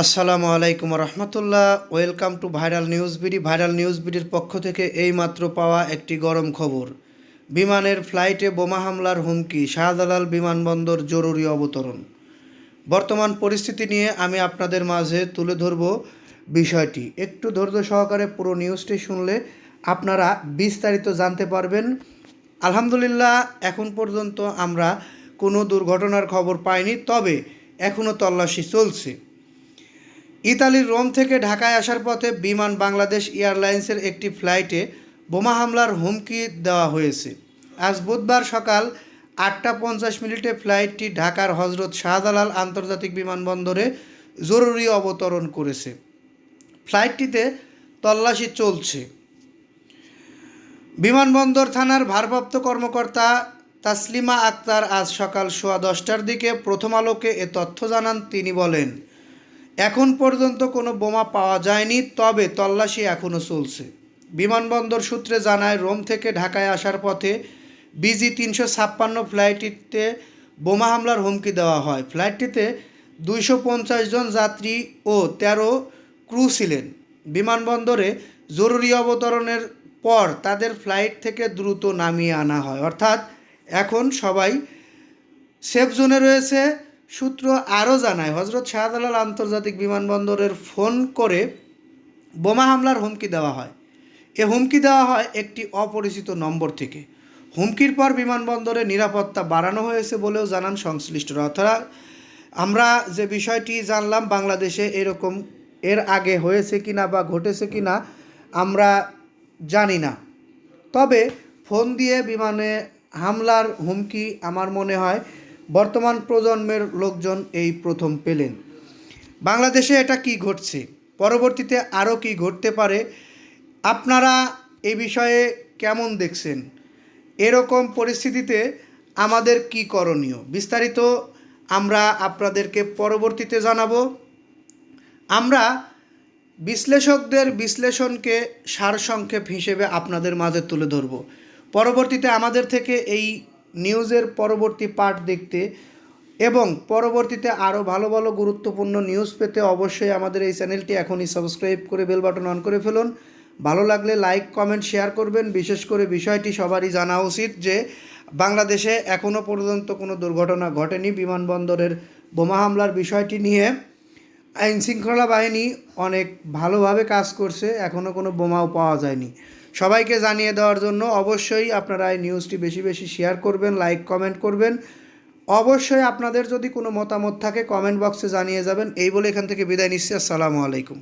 আসসালামু আলাইকুম রহমতুল্লাহ। Welcome to viral news BD. Viral news বিডির পক্ষ থেকে এইমাত্র পাওয়া একটি গরম খবর। বিমানের ফ্লাইটে বোমা হামলার হুমকি, শাহজালাল বিমানবন্দর জরুরি অবতরণ। বর্তমান পরিস্থিতি নিয়ে আমি আপনাদের মাঝে তুলে ধরব বিষয়টি। একটু ধৈর্য সহকারে পুরো নিউজটি শুনলে আপনারা বিস্তারিত জানতে পারবেন। আলহামদুলিল্লাহ, এখন পর্যন্ত আমরা কোনো দুর্ঘটনার খবর পাইনি, তবে এখনও তল্লাশি চলছে। ইতালির রোম থেকে ঢাকায় আসার পথে বিমান বাংলাদেশ এয়ারলাইন্সের একটি ফ্লাইটে বোমা হামলার হুমকি দেওয়া হয়েছে। আজ বুধবার সকাল আটটা পঞ্চাশ মিনিটে ফ্লাইটটি ঢাকার হজরত শাহজালাল আন্তর্জাতিক বিমানবন্দরে জরুরি অবতরণ করেছে। ফ্লাইটটিতে তল্লাশি চলছে। বিমানবন্দর থানার ভারপ্রাপ্ত কর্মকর্তা তাসলিমা আক্তার আজ সকাল সোয়া দশটার দিকে প্রথম আলোকে এ তথ্য জানান। তিনি বলেন এখন পর্যন্ত কোনো বোমা পাওয়া যায়নি, তবে তল্লাশি এখনও চলছে। বিমানবন্দর সূত্রে জানায়, রোম থেকে ঢাকায় আসার পথে বিজি তিনশো ছাপ্পান্ন ফ্লাইটটিতে বোমা হামলার হুমকি দেওয়া হয়। ফ্লাইটটিতে দুইশো পঞ্চাশ জন যাত্রী ও তেরো ক্রু ছিলেন। বিমানবন্দরে জরুরি অবতরণের পর তাদের ফ্লাইট থেকে দ্রুত নামিয়ে আনা হয়। অর্থাৎ এখন সবাই সেফ জোনে রয়েছে। সূত্র আরও জানায়, হজরত শাহজালাল আন্তর্জাতিক বিমানবন্দরের ফোন করে বোমা হামলার হুমকি দেওয়া হয়। এ হুমকি দেওয়া হয় একটি অপরিচিত নম্বর থেকে। হুমকির পর বিমানবন্দরে নিরাপত্তা বাড়ানো হয়েছে বলেও জানান সংশ্লিষ্টরা। অর্থাৎ আমরা যে বিষয়টি জানলাম, বাংলাদেশে এরকম এর আগে হয়েছে কিনা বা ঘটেছে কিনা, আমরা জানি না। তবে ফোন দিয়ে বিমানে হামলার হুমকি আমার মনে হয় বর্তমান প্রজন্মের লোকজন এই প্রথম পেলেন। বাংলাদেশে এটা কি ঘটছে? পরবর্তীতে আরও কি ঘটতে পারে? আপনারা এ বিষয়ে কেমন দেখছেন? এরকম পরিস্থিতিতে আমাদের কি করণীয়? বিস্তারিত আমরা আপনাদেরকে পরবর্তীতে জানাব। আমরা বিশ্লেষকদের বিশ্লেষণকে সারসংক্ষেপ হিসেবে আপনাদের মাঝে তুলে ধরব। পরবর্তীতে আমাদের থেকে এই নিউজের পরবর্তী পার্ট দেখতে এবং পরবর্তীতে আরও ভালো ভালো গুরুত্বপূর্ণ নিউজ পেতে অবশ্যই আমাদের এই চ্যানেলটি এখনই সাবস্ক্রাইব করে বেল বাটন অন করে ফেলুন। ভালো লাগলে লাইক, কমেন্ট, শেয়ার করবেন। বিশেষ করে বিষয়টি সবারই জানা উচিত যে বাংলাদেশে এখনও পর্যন্ত কোনো দুর্ঘটনা ঘটেনি। বিমানবন্দরের বোমা হামলার বিষয়টি নিয়ে আইনশৃঙ্খলা বাহিনী অনেক ভালোভাবে কাজ করছে। এখনও কোনো বোমাও পাওয়া যায়নি। সবাইকে জানিয়ে দেওয়ার জন্য অবশ্যই আপনারা এই নিউজটি বেশি বেশি শেয়ার করবেন লাইক কমেন্ট করবেন। অবশ্যই আপনাদের যদি কোনো মতামত থাকে কমেন্ট বক্সে জানিয়ে যাবেন। এই বলে এখান থেকে বিদায় নিচ্ছি। আসসালামু আলাইকুম।